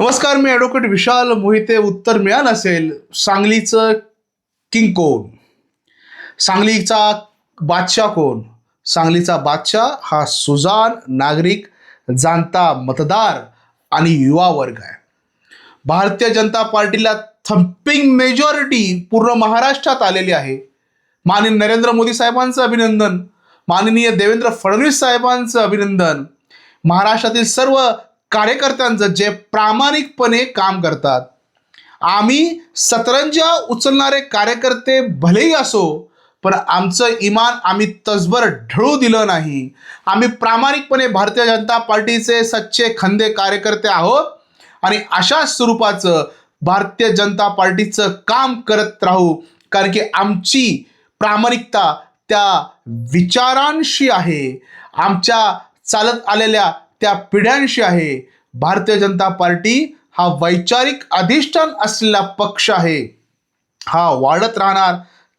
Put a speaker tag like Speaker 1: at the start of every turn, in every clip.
Speaker 1: नमस्कार मी ॲडव्होकेट विशाल. मोहिते उत्तर मिळालं असेल. सांगलीचं किंग कोण? सांगलीचा बादशाह कोण? सांगलीचा बादशाह हा सुजान नागरिक जाणता मतदार आणि युवा वर्ग आहे. भारतीय जनता पार्टीला थम्पिंग मेजॉरिटी पूर्ण महाराष्ट्रात आलेली आहे. माननीय नरेंद्र मोदी साहेबांचं अभिनंदन. माननीय देवेंद्र फडणवीस साहेबांचं अभिनंदन. महाराष्ट्रातील सर्व कार्यकर्त्यांचं जे प्रामाणिकपणे काम करतात आम्ही सतरंजा उचलणारे कार्यकर्ते भलेही असो पण आमचं इमान आम्ही तसभर ढळू दिलं नाही. आम्ही प्रामाणिकपणे भारतीय जनता पार्टीचे सच्चे खंदे कार्यकर्ते आहोत आणि अशा स्वरूपाचं भारतीय जनता पार्टीचं काम करत राहू कारण की आमची प्रामाणिकता त्या विचारांशी आहे. आमच्या चालत आलेल्या त्या पिढ्यांशी आहे. भारतीय जनता पार्टी हा वैचारिक अधिष्ठान असलेला पक्ष आहे. हा वाढत राहणार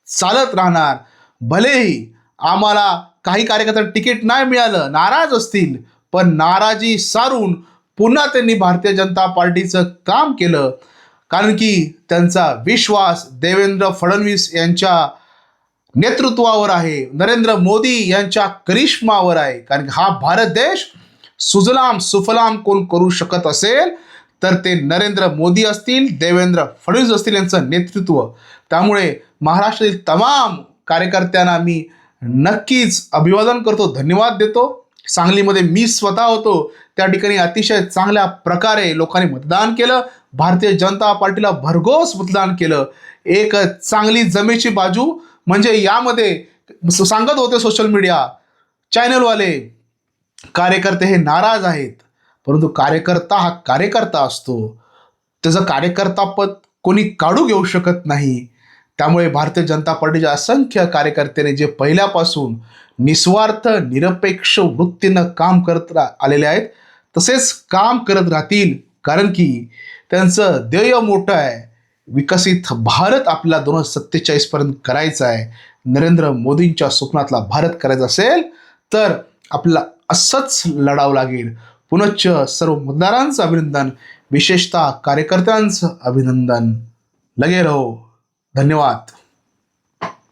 Speaker 1: चालत राहणार. भलेही आम्हाला काही कार्यकर्त्यांना तिकीट नाही मिळालं नाराज असतील पण नाराजी सारून पुन्हा त्यांनी भारतीय जनता पार्टीचं काम केलं. कारण की त्यांचा विश्वास देवेंद्र फडणवीस यांच्या नेतृत्वावर आहे. नरेंद्र मोदी यांच्या करिश्मावर आहे. कारण की हा भारत देश सुजलाम सुफलाम कोण करू शकत असेल तर ते नरेंद्र मोदी असतील देवेंद्र फडणवीस असतील यांचं नेतृत्व. त्यामुळे महाराष्ट्रातील तमाम कार्यकर्त्यांना मी नक्कीच अभिवादन करतो धन्यवाद देतो. सांगलीमध्ये मी स्वतः होतो त्या ठिकाणी अतिशय चांगल्या प्रकारे लोकांनी मतदान केलं भारतीय जनता पार्टीला भरघोस मतदान केलं. एक चांगली जमेची बाजू म्हणजे यामध्ये सांगत होते सोशल मीडिया चॅनलवाले कार्यकर्ते हे नाराज आहेत. परंतु कार्यकर्ता हा कार्यकर्ता असतो. त्याचं कार्यकर्तापद कोणी काढू घेऊ शकत नाही. त्यामुळे भारतीय जनता पार्टीच्या असंख्य कार्यकर्त्याने जे पहिल्यापासून निस्वार्थ निरपेक्ष वृत्तीनं काम करत रा आलेले आहेत तसेच काम करत राहतील. कारण की त्यांचं ध्येय मोठं आहे. विकसित भारत आपला दोन हजार सत्तेचाळीसपर्यंत करायचा आहे. नरेंद्र मोदींच्या स्वप्नातला भारत करायचा असेल तर आपला असंच लढावं लागेल. पुनश्च सर्व मतदारांचं अभिनंदन विशेषतः कार्यकर्त्यांचं अभिनंदन. लगे रहो. धन्यवाद.